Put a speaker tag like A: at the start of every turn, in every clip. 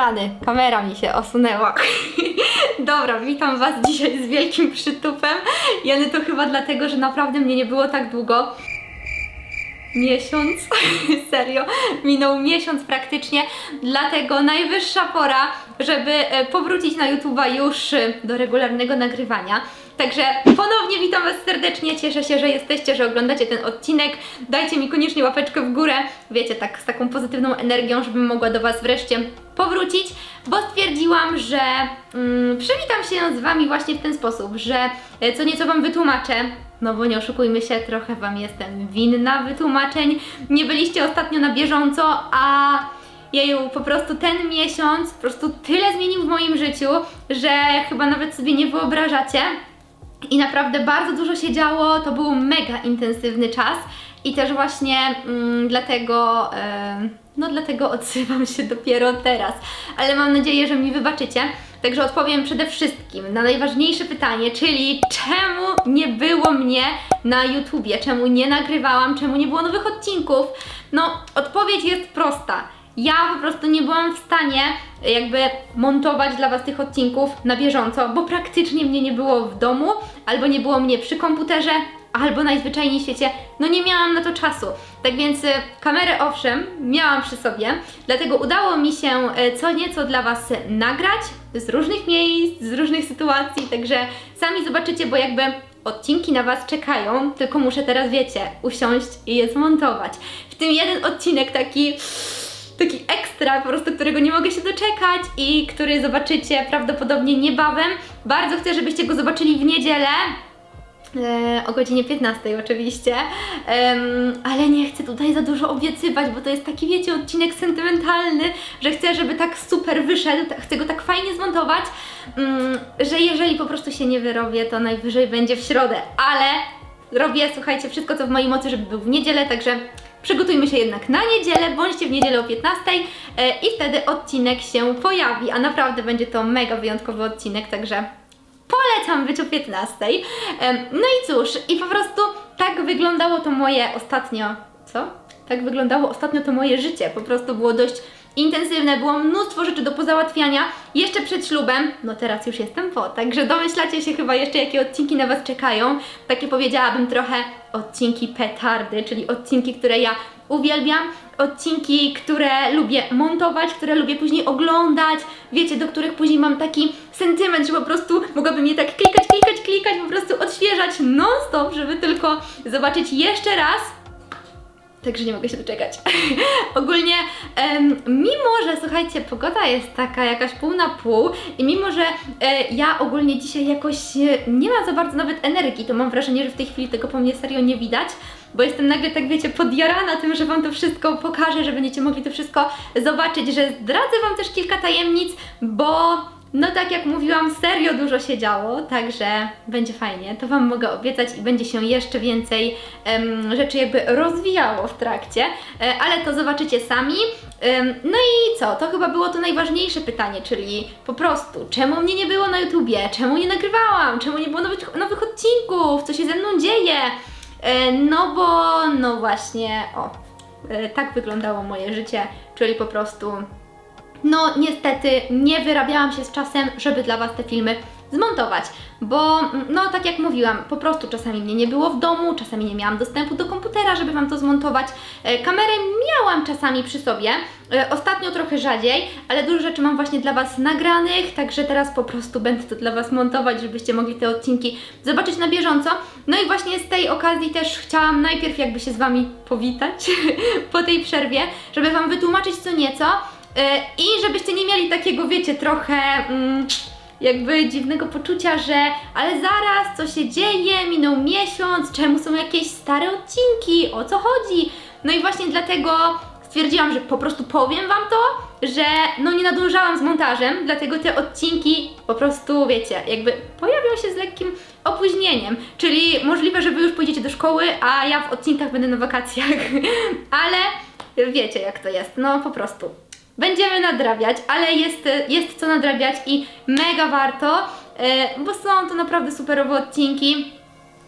A: rany, kamera mi się osunęła. Dobra, witam Was dzisiaj z wielkim przytupem. Jany to chyba dlatego, że naprawdę mnie nie było tak długo. Miesiąc, serio, minął miesiąc praktycznie, dlatego najwyższa pora, żeby e, powrócić na YouTube'a już e, do regularnego nagrywania. Także ponownie witam Was serdecznie, cieszę się, że jesteście, że oglądacie ten odcinek. Dajcie mi koniecznie łapeczkę w górę, wiecie, tak z taką pozytywną energią, żebym mogła do Was wreszcie powrócić, bo stwierdziłam, że mm, przywitam się z Wami właśnie w ten sposób, że e, co nieco Wam wytłumaczę, no bo nie oszukujmy się, trochę Wam jestem winna wytłumaczeń. Nie byliście ostatnio na bieżąco, a jeju, po prostu ten miesiąc po prostu tyle zmienił w moim życiu, że chyba nawet sobie nie wyobrażacie. I naprawdę bardzo dużo się działo, to był mega intensywny czas i też właśnie mm, dlatego, em, no dlatego odzywam się dopiero teraz, ale mam nadzieję, że mi wybaczycie. Także odpowiem przede wszystkim na najważniejsze pytanie, czyli czemu nie było mnie na YouTubie, czemu nie nagrywałam, czemu nie było nowych odcinków? No, odpowiedź jest prosta. Ja po prostu nie byłam w stanie jakby montować dla Was tych odcinków na bieżąco, bo praktycznie mnie nie było w domu, albo nie było mnie przy komputerze, albo najzwyczajniej w świecie, no nie miałam na to czasu. Tak więc y, kamerę owszem, miałam przy sobie, dlatego udało mi się y, co nieco dla Was nagrać z różnych miejsc, z różnych sytuacji, także sami zobaczycie, bo jakby odcinki na Was czekają, tylko muszę teraz, wiecie, usiąść i je zmontować. W tym jeden odcinek taki taki ekstra, po prostu którego nie mogę się doczekać i który zobaczycie prawdopodobnie niebawem. Bardzo chcę, żebyście go zobaczyli w niedzielę. E, o godzinie 15 oczywiście, ale nie chcę tutaj za dużo obiecywać, bo to jest taki, wiecie, odcinek sentymentalny, że chcę, żeby tak super wyszedł, chcę go tak fajnie zmontować, mm, że jeżeli po prostu się nie wyrobię, to najwyżej będzie w środę, ale robię, słuchajcie, wszystko co w mojej mocy, żeby był w niedzielę, także przygotujmy się jednak na niedzielę, bądźcie w niedzielę o 15 e, i wtedy odcinek się pojawi, a naprawdę będzie to mega wyjątkowy odcinek, także polecam być o 15. Em, No i cóż, i po prostu tak wyglądało to moje ostatnio. Co? Tak wyglądało ostatnio to moje życie. Po prostu było dość intensywne, było mnóstwo rzeczy do pozałatwiania. Jeszcze przed ślubem, no teraz już jestem po, także domyślacie się chyba jeszcze, jakie odcinki na Was czekają. Takie powiedziałabym trochę odcinki petardy, czyli odcinki, które ja uwielbiam, odcinki, które lubię montować, które lubię później oglądać, wiecie, do których później mam taki sentyment, że po prostu mogłabym je tak klikać, klikać, klikać, po prostu odświeżać non-stop, żeby tylko zobaczyć jeszcze raz. Także nie mogę się doczekać. Ogólnie, em, mimo że słuchajcie, pogoda jest taka jakaś pół na pół i mimo że e, ja ogólnie dzisiaj jakoś e, nie mam za bardzo nawet energii, to mam wrażenie, że w tej chwili tego po mnie serio nie widać, bo jestem nagle tak wiecie podjarana tym, że Wam to wszystko pokażę, że będziecie mogli to wszystko zobaczyć, że zdradzę Wam też kilka tajemnic, bo no tak jak mówiłam, serio dużo się działo, także będzie fajnie, to Wam mogę obiecać i będzie się jeszcze więcej rzeczy jakby rozwijało w trakcie, e, ale to zobaczycie sami. No i co, to chyba było to najważniejsze pytanie, czyli po prostu, czemu mnie nie było na YouTubie, czemu nie nagrywałam, czemu nie było nowych, nowych odcinków, co się ze mną dzieje, E, no bo, no właśnie, o, e, tak wyglądało moje życie, czyli po prostu no niestety nie wyrabiałam się z czasem, żeby dla Was te filmy zmontować, bo mm, no tak jak mówiłam, po prostu czasami mnie nie było w domu, czasami nie miałam dostępu do komputera, żeby Wam to zmontować. E, Kamerę miałam czasami przy sobie, e, ostatnio trochę rzadziej, ale dużo rzeczy mam właśnie dla Was nagranych, także teraz po prostu będę to dla Was montować, żebyście mogli te odcinki zobaczyć na bieżąco. No i właśnie z tej okazji też chciałam najpierw jakby się z Wami powitać po tej przerwie, żeby Wam wytłumaczyć co nieco, I żebyście nie mieli takiego, wiecie, trochę mm, jakby dziwnego poczucia, że ale zaraz, co się dzieje, minął miesiąc, czemu są jakieś stare odcinki, o co chodzi? No i właśnie dlatego stwierdziłam, że po prostu powiem Wam to, że no nie nadążałam z montażem, dlatego te odcinki po prostu, wiecie, jakby pojawią się z lekkim opóźnieniem, czyli możliwe, że Wy już pójdziecie do szkoły, a ja w odcinkach będę na wakacjach, ale wiecie jak to jest, no po prostu. Będziemy nadrabiać, ale jest, jest co nadrabiać i mega warto, e, bo są to naprawdę superowe odcinki.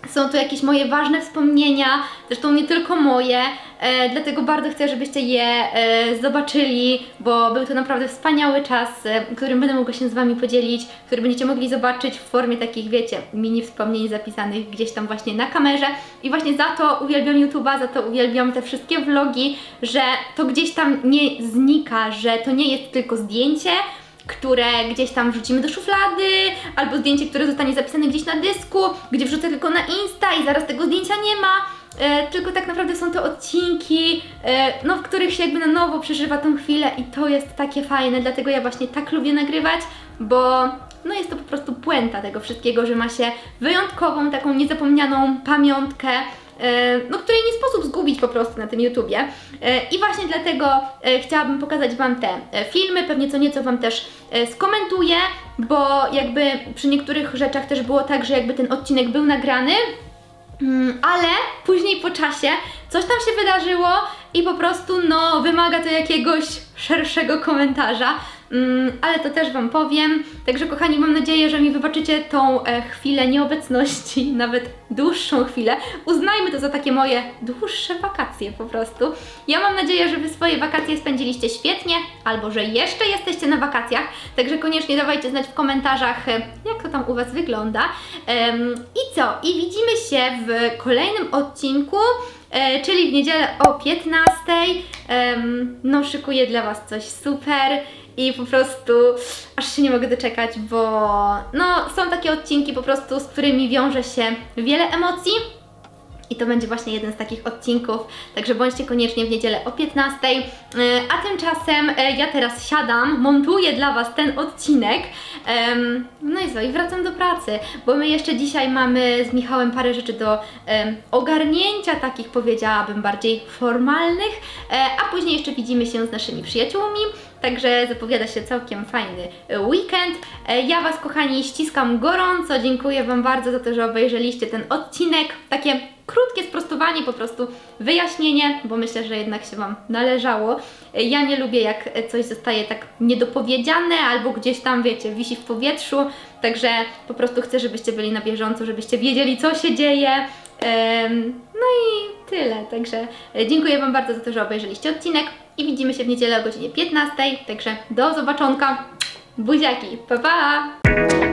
A: Są to jakieś moje ważne wspomnienia, zresztą nie tylko moje, e, dlatego bardzo chcę, żebyście je e, zobaczyli, bo był to naprawdę wspaniały czas, e, którym będę mogła się z Wami podzielić, który będziecie mogli zobaczyć w formie takich, wiecie, mini wspomnień zapisanych gdzieś tam właśnie na kamerze. I właśnie za to uwielbiam YouTube'a, za to uwielbiam te wszystkie vlogi, że to gdzieś tam nie znika, że to nie jest tylko zdjęcie, które gdzieś tam wrzucimy do szuflady, albo zdjęcie, które zostanie zapisane gdzieś na dysku, gdzie wrzucę tylko na Insta i zaraz tego zdjęcia nie ma. E, tylko tak naprawdę są to odcinki, e, no, w których się jakby na nowo przeżywa tą chwilę i to jest takie fajne, dlatego ja właśnie tak lubię nagrywać, bo no jest to po prostu puenta tego wszystkiego, że ma się wyjątkową, taką niezapomnianą pamiątkę, no, której nie sposób zgubić po prostu na tym YouTubie. E, I właśnie dlatego e, chciałabym pokazać Wam te e, filmy, pewnie co nieco Wam też e, skomentuję, bo jakby przy niektórych rzeczach też było tak, że jakby ten odcinek był nagrany, Mm, ale później po czasie coś tam się wydarzyło i po prostu no wymaga to jakiegoś szerszego komentarza. Mm, ale to też Wam powiem. Także kochani, mam nadzieję, że mi wybaczycie tą e, chwilę nieobecności, nawet dłuższą chwilę. Uznajmy to za takie moje dłuższe wakacje po prostu. Ja mam nadzieję, że Wy swoje wakacje spędziliście świetnie, albo że jeszcze jesteście na wakacjach. Także koniecznie dawajcie znać w komentarzach, e, jak to tam u Was wygląda. I co? I widzimy się w kolejnym odcinku. E, czyli w niedzielę o 15. Em, no, szykuję dla Was coś super i po prostu aż się nie mogę doczekać, bo no, są takie odcinki po prostu, z którymi wiąże się wiele emocji. I to będzie właśnie jeden z takich odcinków, także bądźcie koniecznie w niedzielę o 15. Yy, A tymczasem e, ja teraz siadam, montuję dla Was ten odcinek. No i co, i wracam do pracy, bo my jeszcze dzisiaj mamy z Michałem parę rzeczy do ogarnięcia, takich powiedziałabym bardziej formalnych, e, a później jeszcze widzimy się z naszymi przyjaciółmi. Także zapowiada się całkiem fajny e, weekend. E, Ja Was, kochani, ściskam gorąco. Dziękuję Wam bardzo za to, że obejrzeliście ten odcinek. Takie krótkie sprostowanie, po prostu wyjaśnienie, bo myślę, że jednak się Wam należało. E, Ja nie lubię, jak coś zostaje tak niedopowiedziane albo gdzieś tam, wiecie, wisi w powietrzu. Także po prostu chcę, żebyście byli na bieżąco, żebyście wiedzieli, co się dzieje. No i tyle. Także e, dziękuję Wam bardzo za to, że obejrzeliście odcinek i widzimy się w niedzielę o godzinie 15. Także do zobaczonka. Buziaki. Pa pa!